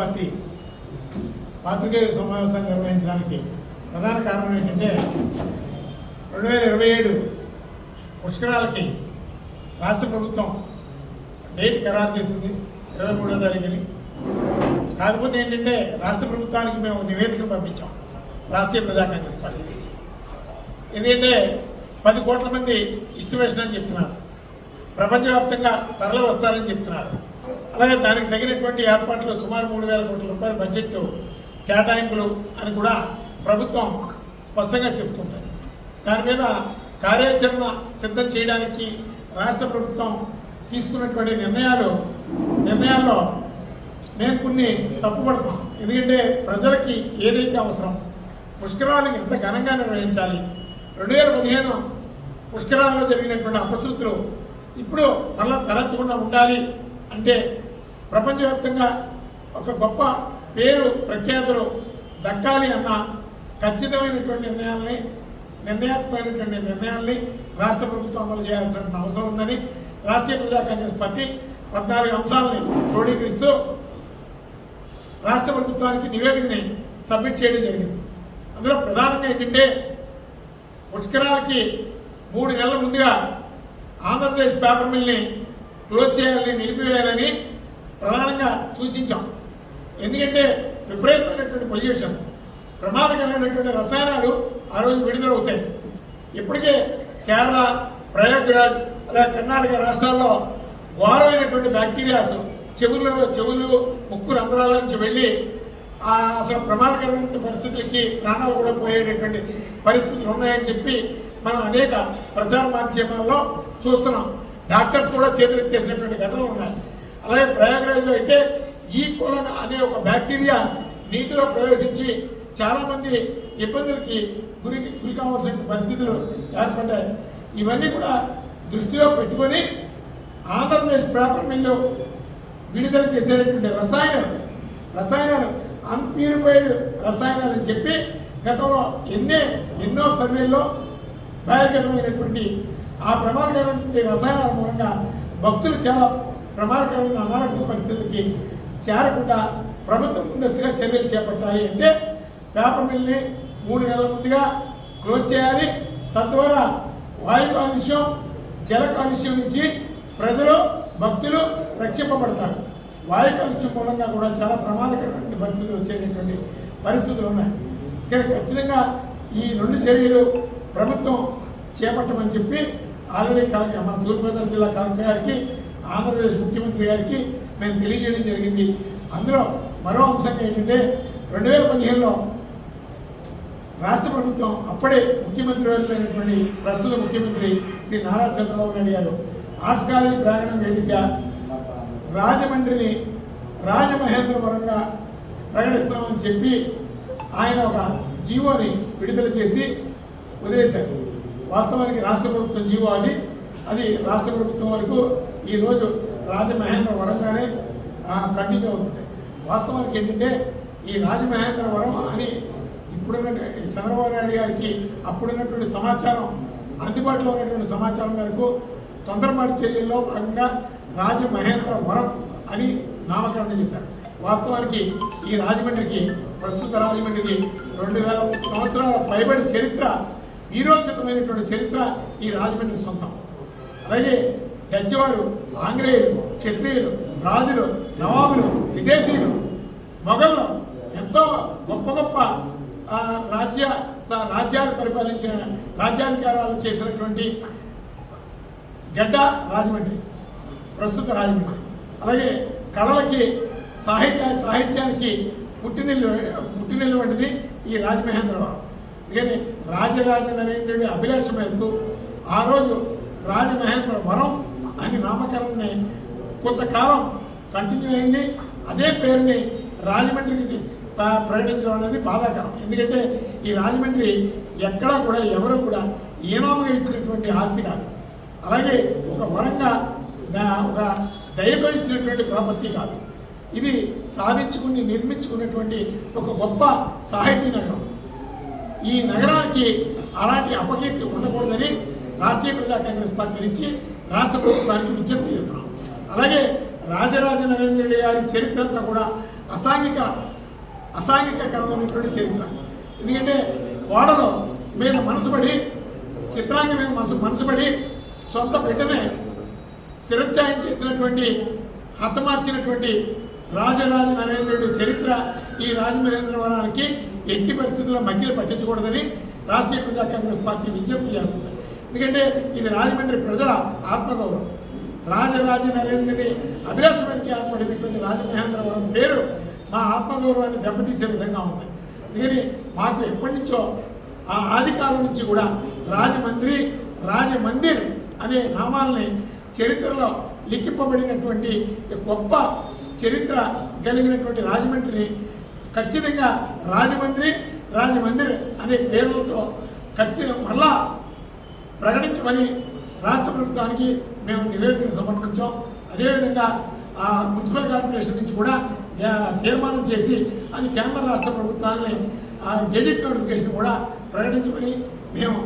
Party పాత్రికేయుల సమావేశం నిర్వహించడానికి ప్రధాన కారణం ఏంటంటే రెండు వేల ఇరవై ఏడు పుష్కరాలకి రాష్ట్ర ప్రభుత్వం డేట్ ఖరారు చేసింది ఇరవై మూడో తారీఖుని. కాకపోతే ఏంటంటే రాష్ట్ర ప్రభుత్వానికి మేము నివేదికను పంపించాం రాష్ట్రీయ ప్రజా కాంగ్రెస్ పార్టీ నుంచి. ఎందుకంటే పది కోట్ల మంది ఇష్టమేషన్ అని చెప్తున్నారు. ప్రపంచవ్యాప్తంగా తరలి వస్తారని చెప్తున్నారు. అలాగే దానికి తగినటువంటి ఏర్పాట్లు సుమారు మూడు వేల కోట్ల రూపాయల బడ్జెట్ కేటాయింపులు అని కూడా ప్రభుత్వం స్పష్టంగా చెబుతుంది. దాని మీద కార్యాచరణ సిద్ధం చేయడానికి రాష్ట్ర ప్రభుత్వం తీసుకున్నటువంటి నిర్ణయాలు నిర్ణయాల్లో నేను కొన్ని తప్పుపడతాను ఎందుకంటే ప్రజలకి ఏదైతే అవసరం పుష్కరాలను ఎంత ఘనంగా నిర్వహించాలి? రెండు వేల పదిహేను పుష్కరాలలో జరిగినటువంటి అపశృతులు ఇప్పుడు మళ్ళా తలెత్తకుండా ఉండాలి. అంటే ప్రపంచవ్యాప్తంగా ఒక గొప్ప పేరు ప్రఖ్యాతులు దక్కాలి అన్న ఖచ్చితమైనటువంటి నిర్ణయాల్ని నిర్ణయాత్మకమైనటువంటి నిర్ణయాల్ని రాష్ట్ర ప్రభుత్వం అమలు చేయాల్సిన అవసరం ఉందని రాష్ట్రీయ ప్రజా కాంగ్రెస్ పార్టీ పద్నాలుగు అంశాలని క్రోడీకరిస్తూ రాష్ట్ర ప్రభుత్వానికి నివేదికని సబ్మిట్ చేయడం జరిగింది. అందులో ప్రధానంగా ఏంటంటే పుష్కరాలకి మూడు నెలల ముందుగా ఆంధ్రప్రదేశ్ పేపర్ మిల్ని క్లోజ్ చేయాలని నిలిపివేయాలని ప్రధానంగా సూచించాం. ఎందుకంటే విపరీతమైనటువంటి పొల్యూషన్ ప్రమాదకరమైనటువంటి రసాయనాలు ఆ రోజు విడుదలవుతాయి ఇప్పటికే కేరళ ప్రయాగ్రాజ్ అలాగే కర్ణాటక రాష్ట్రాల్లో ఘోరమైనటువంటి బ్యాక్టీరియాస్ చెవులు చెవులు ముక్కు రంధ్రాల నుంచి వెళ్ళి అసలు ప్రమాదకరమైన పరిస్థితులకి ప్రాణాలు కూడా పోయేటటువంటి పరిస్థితులు ఉన్నాయని చెప్పి మనం అనేక ప్రచార మాధ్యమాల్లో చూస్తున్నాం. డాక్టర్స్ కూడా చేతులు ఎత్తేసినటువంటి ఘటనలు ఉన్నాయి. అలాగే ప్రయాగరాజ్లో అయితే ఈ కొలన్ అనే ఒక బ్యాక్టీరియా నీటిలో ప్రవేశించి చాలామంది ఇబ్బందులకి గురి గురి కావాల్సిన పరిస్థితులు ఏర్పడ్డాయి. ఇవన్నీ కూడా దృష్టిలో పెట్టుకొని ఆంధ్రప్రదేశ్ పేపర్ మిల్లు విడుదల చేసేటటువంటి రసాయనాలు రసాయనాలు అన్ప్యూరిఫైడ్ రసాయనాలు అని చెప్పి గతంలో ఎన్నే ఎన్నో సర్వేల్లో బహిర్గతమైనటువంటి ఆ ప్రమాదకరమైన రసాయనాల మూలంగా భక్తులు చాలా ప్రమాదకరమైన అనారోగ్య పరిస్థితులకి చేరకుండా ప్రభుత్వం ముందస్తుగా చర్యలు చేపట్టాలి అంటే పేపర్ మిల్ని మూడు నెలల ముందుగా క్లోజ్ చేయాలి. తద్వారా వాయు కాలుష్యం జల కాలుష్యం నుంచి ప్రజలు భక్తులు రక్షింపబడతారు. వాయు కాలుష్యం మూలంగా కూడా చాలా ప్రమాదకరమైన పరిస్థితులు వచ్చేటటువంటి పరిస్థితులు ఉన్నాయి. ఇక్కడ ఖచ్చితంగా ఈ రెండు చర్యలు ప్రభుత్వం చేపట్టమని చెప్పి ఆల్రెడీ కలెక్టర్ మన తూర్పుగోదావరి జిల్లా కలెక్టర్ గారికి ఆంధ్రప్రదేశ్ ముఖ్యమంత్రి గారికి మేము తెలియజేయడం జరిగింది. అందులో మరో అంశం ఏంటంటే రెండు వేల పదిహేనులో రాష్ట్ర ప్రభుత్వం అప్పుడే ముఖ్యమంత్రి వర్యులైనటువంటి ప్రస్తుత ముఖ్యమంత్రి శ్రీ నారా చంద్రబాబు నాయుడు గారు ఆర్ట్స్ కాలేజ్ ప్రాంగణం వేదికగా రాజమండ్రిని రాజమహేంద్రవరంగా ప్రకటిస్తున్నామని చెప్పి ఆయన ఒక జీవోని విడుదల చేసి వదిలేశారు. వాస్తవానికి రాష్ట్ర ప్రభుత్వం జీవో అది. అది రాష్ట్ర ప్రభుత్వం వరకు ఈరోజు రాజమహేంద్రవరంగానే కంటిన్యూ అవుతుంది. వాస్తవానికి ఏంటంటే ఈ రాజమహేంద్రవరం అని ఇప్పుడున్న చంద్రబాబు నాయుడు గారికి అప్పుడున్నటువంటి సమాచారం అందుబాటులో ఉన్నటువంటి సమాచారం మేరకు తొందరపాటు చర్యల్లో భాగంగా రాజమహేంద్రవరం అని నామకరణం చేశారు. వాస్తవానికి ఈ రాజమండ్రికి ప్రస్తుత రాజమండ్రికి రెండు వేల సంవత్సరాల పైబడి చరిత్ర వీరోచితమైనటువంటి చరిత్ర ఈ రాజమండ్రి సొంతం. అలాగే డచ్వారు ఆంగ్లేయులు క్షత్రియులు రాజులు నవాబులు విదేశీయులు మొఘళ్ళు ఎంతో గొప్ప గొప్ప రాజ్య రాజ్యాలు పరిపాలించిన రాజ్యాధికారాలు చేసినటువంటి గడ్డ రాజమండ్రి ప్రస్తుత రాజమండ్రి. అలాగే కళలకి సాహిత్య సాహిత్యానికి పుట్టినిల్లు పుట్టినిల్లు వంటిది ఈ రాజమహేంద్రవరం. కానీ రాజరాజ నరేంద్రుడి అభిలాష మేరకు ఆ రోజు రాజమహేంద్ర వరం అని నామకరణని కొంతకాలం కంటిన్యూ అయింది. అదే పేరుని రాజమండ్రికి ప్రకటించడం అనేది బాధాకరం. ఎందుకంటే ఈ రాజమండ్రి ఎక్కడా కూడా ఎవరు కూడా ఈనాముగా ఇచ్చినటువంటి ఆస్తి కాదు. అలాగే ఒక వరంగా దా- ఒక దయతో ఇచ్చినటువంటి ప్రాపర్టీ కాదు. ఇది సాధించుకుని నిర్మించుకున్నటువంటి ఒక గొప్ప సాహితీ నగరం. ఈ నగరానికి అలాంటి అపకీర్తి ఉండకూడదని రాష్ట్రీయ ప్రజా కాంగ్రెస్ పార్టీ నుంచి రాష్ట్ర ప్రభుత్వానికి విజ్ఞప్తి చేస్తున్నాం. అలాగే రాజరాజ నరేంద్రుడి గారి చరిత్ర అంతా కూడా అసాంఘిక అసాంఘికకరమైనటువంటి చరిత్ర. ఎందుకంటే కోడలో మీద మనసుపడి చిత్రాంగ మీద మనసు మనసుపడి సొంత బిడ్డనే శిరచ్ఛాయం చేసినటువంటి హతమార్చినటువంటి రాజరాజ నరేంద్రుడి చరిత్ర ఈ రాజమహేంద్రవరానికి ఎట్టి పరిస్థితుల్లో మగ్గిలు పట్టించకూడదని రాష్ట్రీయ ప్రజా కాంగ్రెస్ పార్టీ విజ్ఞప్తి చేస్తుంది. ఎందుకంటే ఇది రాజమండ్రి ప్రజల ఆత్మగౌరవం. రాజరాజ నరేంద్రుని అభిలాషమరికి ఏర్పడినటువంటి రాజమహేంద్రవరం పేరు మా ఆత్మగౌరవాన్ని దెబ్బతీసే విధంగా ఉంది. అందుకని మాకు ఎప్పటి నుంచో ఆ ఆది కాలం నుంచి కూడా రాజమండ్రి రాజమందిర్ అనే నామాల్ని చరిత్రలో లిఖింపబడినటువంటి గొప్ప చరిత్ర కలిగినటువంటి రాజమండ్రిని ఖచ్చితంగా రాజమండ్రి రాజమందిర్ అనే పేర్లతో ఖచ్చితంగా మళ్ళా ప్రకటించమని రాష్ట్ర ప్రభుత్వానికి మేము నివేదికను సమర్పించాం. అదేవిధంగా ఆ మున్సిపల్ కార్పొరేషన్ నుంచి కూడా తీర్మానం చేసి అది కేంద్ర రాష్ట్ర ప్రభుత్వాన్ని ఆ గెజిట్ నోటిఫికేషన్ కూడా ప్రకటించమని మేము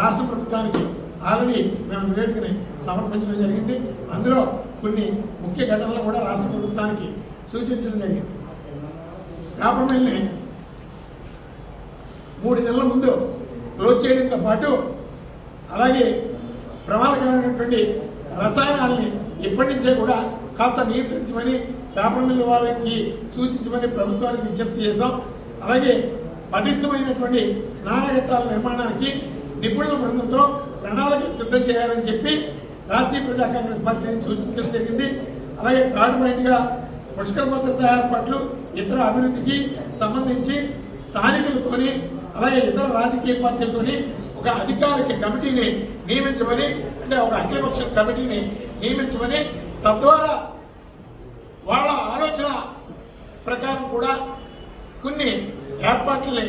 రాష్ట్ర ప్రభుత్వానికి ఆల్రెడీ మేము నివేదికని సమర్పించడం జరిగింది. అందులో కొన్ని ముఖ్య ఘటనలు కూడా రాష్ట్ర ప్రభుత్వానికి సూచించడం జరిగింది. కాపర్మిల్ని మూడు నెలల ముందు క్లోజ్ చేయడంతో పాటు అలాగే ప్రమాదకరమైనటువంటి రసాయనాల్ని ఇప్పటి నుంచే కూడా కాస్త నియంత్రించమని పేపర్ మిల్లు వారికి సూచించమని ప్రభుత్వానికి విజ్ఞప్తి చేశాం. అలాగే పటిష్టమైనటువంటి స్నానఘట్టాల నిర్మాణానికి నిపుణుల బృందంతో ప్రణాళికలు సిద్ధం చేయాలని చెప్పి రాష్ట్రీయ ప్రజా కాంగ్రెస్ పార్టీని సూచించడం జరిగింది. అలాగే థర్డ్ పాయింట్గా పుష్కర భద్రత ఏర్పాట్లు ఇతర అభివృద్ధికి సంబంధించి స్థానికులతోని అలాగే ఇతర రాజకీయ పార్టీలతోని ఒక అధికారిక కమిటీని నియమించమని అంటే ఒక అఖిలపక్ష కమిటీని నియమించమని తద్వారా వాళ్ళ ఆలోచన ప్రకారం కూడా కొన్ని ఏర్పాట్లని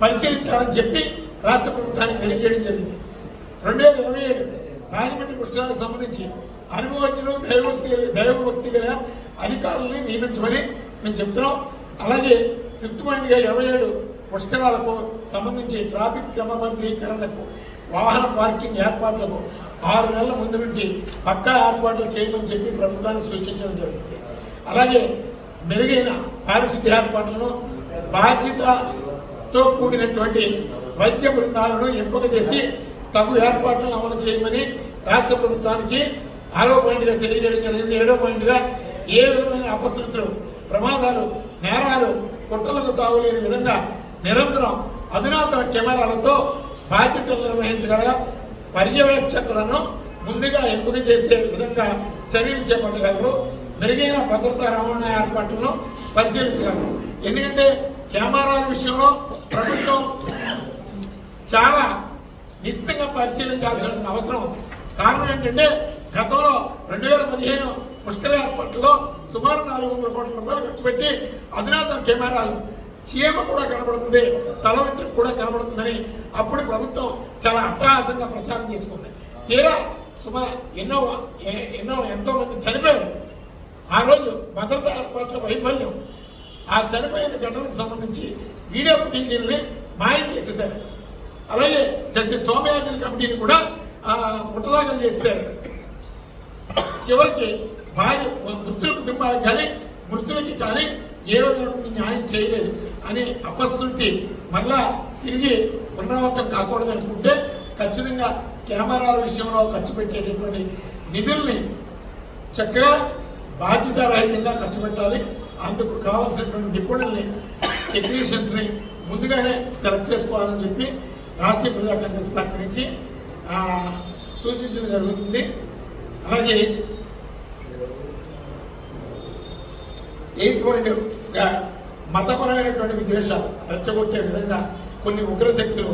పరిశీలించాలని చెప్పి రాష్ట్ర ప్రభుత్వానికి తెలియజేయడం జరిగింది. రెండు వేల ఇరవై ఏడు రాజమండ్రి పుష్కరాలకు సంబంధించి అనుభవజ్ఞులు దైవభక్తి దైవభక్తి గల అధికారుల్ని నియమించమని మేము చెప్తున్నాం. అలాగే ఫిఫ్త్ పాయింట్గా ఇరవై ఏడు పుష్కరాలకు సంబంధించి ట్రాఫిక్ క్రమబద్ధీకరణకు వాహన పార్కింగ్ ఏర్పాట్లకు ఆరు నెలల ముందు నుండి పక్కా ఏర్పాట్లు చేయమని చెప్పి ప్రభుత్వానికి సూచించడం జరుగుతుంది. అలాగే మెరుగైన పారిశుద్ధ్య ఏర్పాట్లను బాధ్యతతో కూడినటువంటి వైద్య బృందాలను ఎంపిక చేసి తగు ఏర్పాట్లను అమలు చేయమని రాష్ట్ర ప్రభుత్వానికి ఆరో పాయింట్గా తెలియజేయడం జరిగింది. ఏడో పాయింట్గా ఏ విధమైన అపశృతులు ప్రమాదాలు నేరాలు కుట్రలకు తావులేని విధంగా నిరంతరం అధునాతన కెమెరాలతో బాధ్యతలు నిర్వహించగల పర్యవేక్షకులను ముందుగా ఎంపిక చేసే విధంగా చర్యలు చేపట్టగలరు. మెరుగైన భద్రతా రవాణా ఏర్పాట్లను పరిశీలించగలరు. ఎందుకంటే కెమెరాల విషయంలో ప్రభుత్వం చాలా నిశ్చితంగా పరిశీలించాల్సిన అవసరం ఉంది. కారణం ఏంటంటే గతంలో రెండు వేల పదిహేను పుష్కర ఏర్పాట్లో సుమారు నాలుగు వందల కోట్ల రూపాయలు ఖర్చు పెట్టి అధునాతన కెమెరాలు చీమ కూడా కనబడుతుంది తల వెంట కూడా కనబడుతుందని అప్పుడు ప్రభుత్వం చాలా అట్టహాసంగా ప్రచారం చేసుకుంది. తీరా సుమారు ఎన్నో ఎన్నో ఎంతో మంది చనిపోయారు. ఆ రోజు భద్రతా ఏర్పాట్ల వైఫల్యం. ఆ చనిపోయిన ఘటనకు సంబంధించి వీడియో ఫుటేజీలని మాయం చేసేశారు. అలాగే జస్టిస్ సోమయాజన్ కమిటీని కూడా ముట్టదాఖలు చేశారు చివరికి భార్య మృతుల కుటుంబాలకు కానీ మృతులకి కానీ ఏ విధంగా న్యాయం చేయలేదు అని అపస్థుతి మళ్ళా తిరిగి పునరావృతం కాకూడదు అనుకుంటే ఖచ్చితంగా కెమెరాల విషయంలో ఖర్చు పెట్టేటటువంటి నిధుల్ని చక్కగా బాధ్యతారహితంగా ఖర్చు పెట్టాలి. అందుకు కావాల్సినటువంటి నిపుణుల్ని టెక్నీషియన్స్ని ముందుగానే సెలెక్ట్ చేసుకోవాలని చెప్పి రాష్ట్రీయ ప్రజా కాంగ్రెస్ పార్టీ నుంచి సూచించడం జరుగుతుంది. అలాగే ఎయిట్ మతపరమైనటువంటి విద్వేషాలు రెచ్చగొట్టే విధంగా కొన్ని ఉగ్రశక్తులు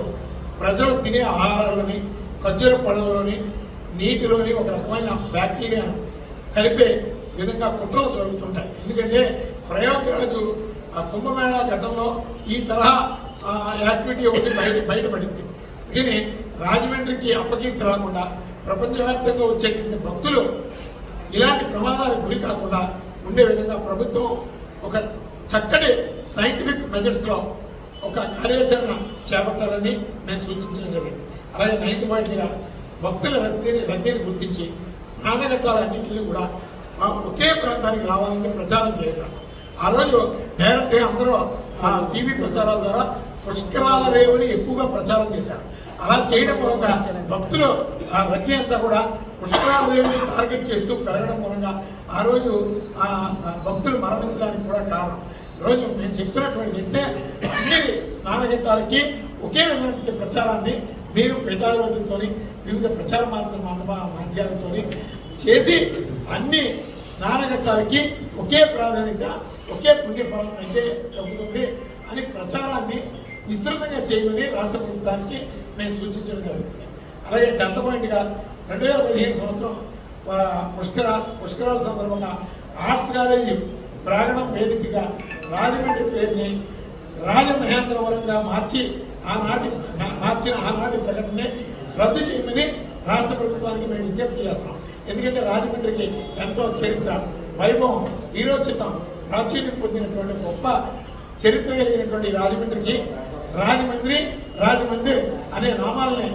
ప్రజలు తినే ఆహారాల్లోని ఖర్జూర పళ్ళలోని నీటిలోని ఒక రకమైన బ్యాక్టీరియాను కలిపే విధంగా కుట్రలు జరుగుతుంటాయి. ఎందుకంటే ప్రయాగరాజు ఆ కుంభమేళా ఘటనలో ఈ తరహా ఆ, యాక్టివిటీ ఒకటి బయట బయటపడింది. దీని రాజమండ్రికి అప్పకీర్తి రాకుండా ప్రపంచవ్యాప్తంగా వచ్చేటువంటి భక్తులు ఇలాంటి ప్రమాదాలకు గురి కాకుండా ఉండే విధంగా ప్రభుత్వం ఒక చక్కటి సైంటిఫిక్ మెజర్స్లో ఒక కార్యాచరణ చేపట్టాలని నేను సూచించడం జరిగింది. అలాగే నైన్త్ పాయింట్గా భక్తుల రద్దీని రద్దీని గుర్తించి స్నానఘట్టాలన్నింటినీ కూడా ఆ ఒకే ప్రాంతానికి రావాలని ప్రచారం చేయడం ఆ రోజు డైరెక్ట్గా అందరూ ఆ టీవీ ప్రచారాల ద్వారా పుష్కరాల రేవుని ఎక్కువగా ప్రచారం చేశారు. అలా చేయడం మూలంగా భక్తులు ఆ రద్దీ అంతా కూడా పుష్కరాలయాన్ని టార్గెట్ చేస్తూ పెరగడం మూలంగా ఆ రోజు ఆ భక్తులు మరణించడానికి కూడా కారణం. రోజు నేను చెప్తున్నటువంటి అంటే అన్ని స్నానఘట్టాలకి ఒకే విధమైనటువంటి ప్రచారాన్ని మీరు ప్రజావేదికతో వివిధ ప్రచార మార్గ మాధ్యమ మాధ్యాలతో చేసి అన్ని స్నానఘట్టాలకి ఒకే ప్రాధాన్యత ఒకే పుణ్యఫలం అయితే తగ్గుతుంది అని ప్రచారాన్ని విస్తృతంగా చేయమని రాష్ట్ర ప్రభుత్వానికి నేను సూచించడం జరుగుతుంది. అలాగే టెన్త్ పాయింట్గా రెండు వేల పదిహేను సంవత్సరం పుష్కర పుష్కరాల సందర్భంగా ఆర్ట్స్ కాలేజీ ప్రాంగణం వేదికగా రాజమండ్రి పేరుని రాజమహేంద్రవరంగా మార్చి ఆనాటి మార్చిన ఆనాటి ప్రకటనని రద్దు చేయమని రాష్ట్ర ప్రభుత్వానికి మేము విజ్ఞప్తి చేస్తాం ఎందుకంటే రాజమండ్రికి ఎంతో చరిత్ర వైభవం వీరోచితం ప్రాచుర్యం పొందినటువంటి గొప్ప చరిత్ర కలిగినటువంటి రాజమండ్రికి రాజమండ్రి రాజమందిర్ అనే నామాలని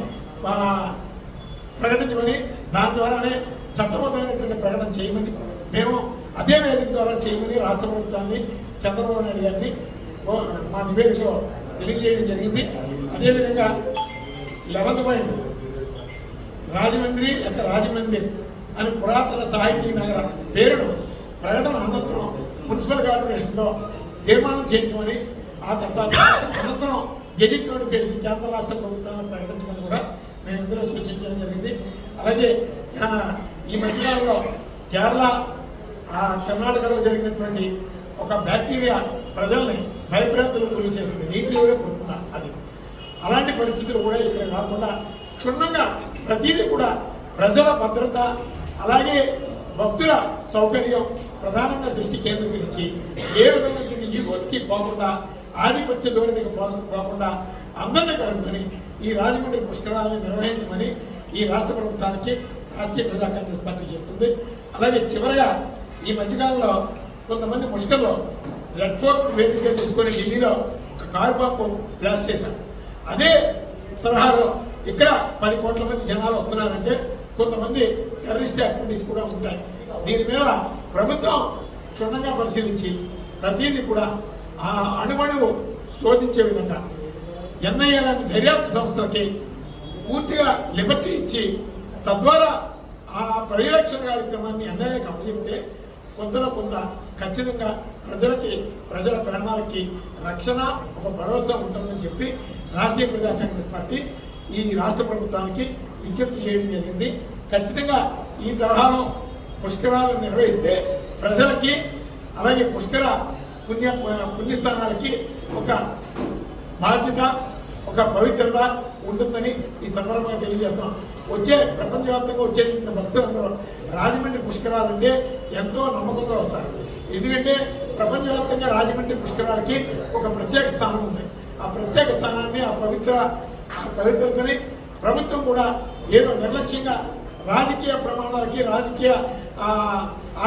ప్రకటించమని దాని ద్వారానే చట్టబద్ధమైనటువంటి ప్రకటన చేయమని మేము అదే వేదిక ద్వారా చేయమని రాష్ట్ర ప్రభుత్వాన్ని చంద్రబాబు నాయుడు గారిని మా నివేదికలో తెలియజేయడం జరిగింది. అదేవిధంగా లెవెంత్ పాయింట్ రాజమండ్రి యొక్క రాజమండ్రి అని పురాతన సాహితీ నగర పేరును ప్రకటన అనంతరం మున్సిపల్ కార్పొరేషన్తో తీర్మానం చేయించమని ఆ తర్వాత అనంతరం గెజిట్ నోటిఫికేషన్ కేంద్ర రాష్ట్ర ప్రభుత్వాన్ని ప్రకటించమని కూడా ఇందులో సూచించడం జరిగింది. అలాగే ఈ మధ్యకాలంలో కేరళ కర్ణాటకలో జరిగినటువంటి ఒక బ్యాక్టీరియా ప్రజల్ని భయభ్రాంతులకు గురి చేసింది. నీటిలోనే పుడుతుందా అది? అలాంటి పరిస్థితులు కూడా ఇక్కడ కాకుండా క్షుణ్ణంగా ప్రతిదీ కూడా ప్రజల భద్రత అలాగే భక్తుల సౌకర్యం ప్రధానంగా దృష్టి కేంద్రీకరించి ఏ విధమైనటువంటి ఈగోస్కి పోకుండా ఆధిపత్య ధోరణికి పోకుండా అందరినీ కలుపుకొని ఈ రాజమండ్రి పుష్కరాలను నిర్వహించమని ఈ రాష్ట్ర ప్రభుత్వానికి రాష్ట్రీయ ప్రజా కాంగ్రెస్ పార్టీ చెప్తుంది. అలాగే చివరగా ఈ మధ్యకాలంలో కొంతమంది ముష్కర్లో రెడ్ ఫోర్ట్ వేదికగా తీసుకొని ఢిల్లీలో ఒక కారు బాంబు బ్లాస్ట్ చేశారు. అదే తరహాలో ఇక్కడ పది కోట్ల మంది జనాలు వస్తున్నారంటే కొంతమంది టెర్రరిస్ట్ యాక్టివిటీస్ కూడా ఉంటాయి. దీని మీద ప్రభుత్వం క్షుణ్ణంగా పరిశీలించి ప్రతిదీ కూడా ఆ అణువణువు శోధించే విధంగా ఎన్ఐఏలను దర్యాప్తు సంస్థలకి పూర్తిగా లిబర్టీ ఇచ్చి తద్వారా ఆ పర్యవేక్షణ కార్యక్రమాన్ని ఎన్ఐఏకి అప్పచెప్తే కొంతలో కొంత ఖచ్చితంగా ప్రజలకి ప్రజల ప్రాణాలకి రక్షణ ఒక భరోసా ఉంటుందని చెప్పి రాష్ట్రీయ ప్రజా కాంగ్రెస్ పార్టీ ఈ రాష్ట్ర ప్రభుత్వానికి విజ్ఞప్తి చేయడం జరిగింది. ఖచ్చితంగా ఈ తరహాలో పుష్కరాలను నిర్వహిస్తే ప్రజలకి అలాగే పుష్కర పుణ్య పుణ్యస్థానాలకి ఒక బాధ్యత ఒక పవిత్రత ఉంటుందని ఈ సందర్భంగా తెలియజేస్తున్నాం. వచ్చే ప్రపంచవ్యాప్తంగా వచ్చేటువంటి భక్తులందరూ రాజమండ్రి పుష్కరాలంటే ఎంతో నమ్మకంతో వస్తారు. ఎందుకంటే ప్రపంచవ్యాప్తంగా రాజమండ్రి పుష్కరాలకి ఒక ప్రత్యేక స్థానం ఉంది. ఆ ప్రత్యేక స్థానాన్ని ఆ పవిత్ర పవిత్రతని ప్రభుత్వం కూడా ఏదో నిర్లక్ష్యంగా రాజకీయ ప్రమాణాలకి రాజకీయ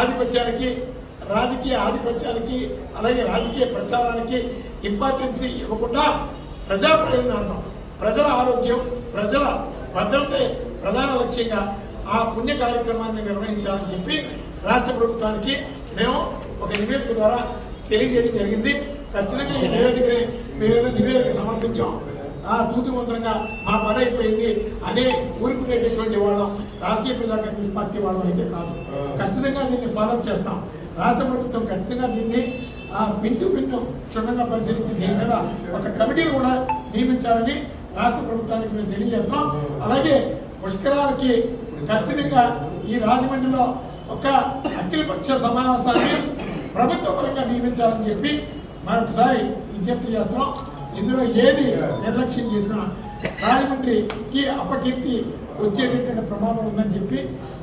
ఆధిపత్యానికి రాజకీయ ఆధిపత్యానికి అలాగే రాజకీయ ప్రచారానికి ఇంపార్టెన్స్ ఇవ్వకుండా ప్రజా ప్రయోజనార్థం ప్రజల ఆరోగ్యం ప్రజల భద్రతే ప్రధాన లక్ష్యంగా ఆ పుణ్య కార్యక్రమాన్ని నిర్వహించాలని చెప్పి రాష్ట్ర ప్రభుత్వానికి మేము ఒక నివేదిక ద్వారా తెలియజేయడం జరిగింది. ఖచ్చితంగా ఈ నివేదికని మేమేదో నివేదిక సమర్పించాం. ఆ దూతి మంత్రంగా మా పని అయిపోయింది అనే ఊరుకునేటటువంటి వాళ్ళం రాష్ట్రీయ ప్రజా కాంగ్రెస్ పార్టీ వాళ్ళం అయితే కాదు. ఖచ్చితంగా దీన్ని ఫాలో చేస్తాం. రాష్ట్ర ప్రభుత్వం ఖచ్చితంగా దీన్ని ఆ బిందు బిందు క్షుణ్ణంగా పరిశీలించి దీని మీద ఒక కమిటీని కూడా నియమించాలని రాష్ట్ర ప్రభుత్వానికి మేము తెలియజేస్తున్నాం. అలాగే పుష్కరాలకి ఖచ్చితంగా ఈ రాజమండ్రిలో ఒక అఖిలపక్ష సమావేశాన్ని ప్రభుత్వ పరంగా నియమించాలని చెప్పి మరొకసారి విజ్ఞప్తి చేస్తున్నాం. ఇందులో ఏది నిర్లక్ష్యం చేసినా రాజమండ్రికి అపకీర్తి వచ్చేటటువంటి ప్రమాదం ఉందని చెప్పి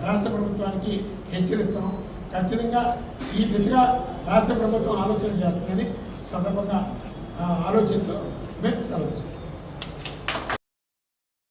రాష్ట్ర ప్రభుత్వానికి హెచ్చరిస్తున్నాం. ఖచ్చితంగా ఈ దిశగా రాష్ట్ర ప్రభుత్వం ఆలోచన చేస్తుందని సందర్భంగా ఆలోచిస్తూ మేము సెలవు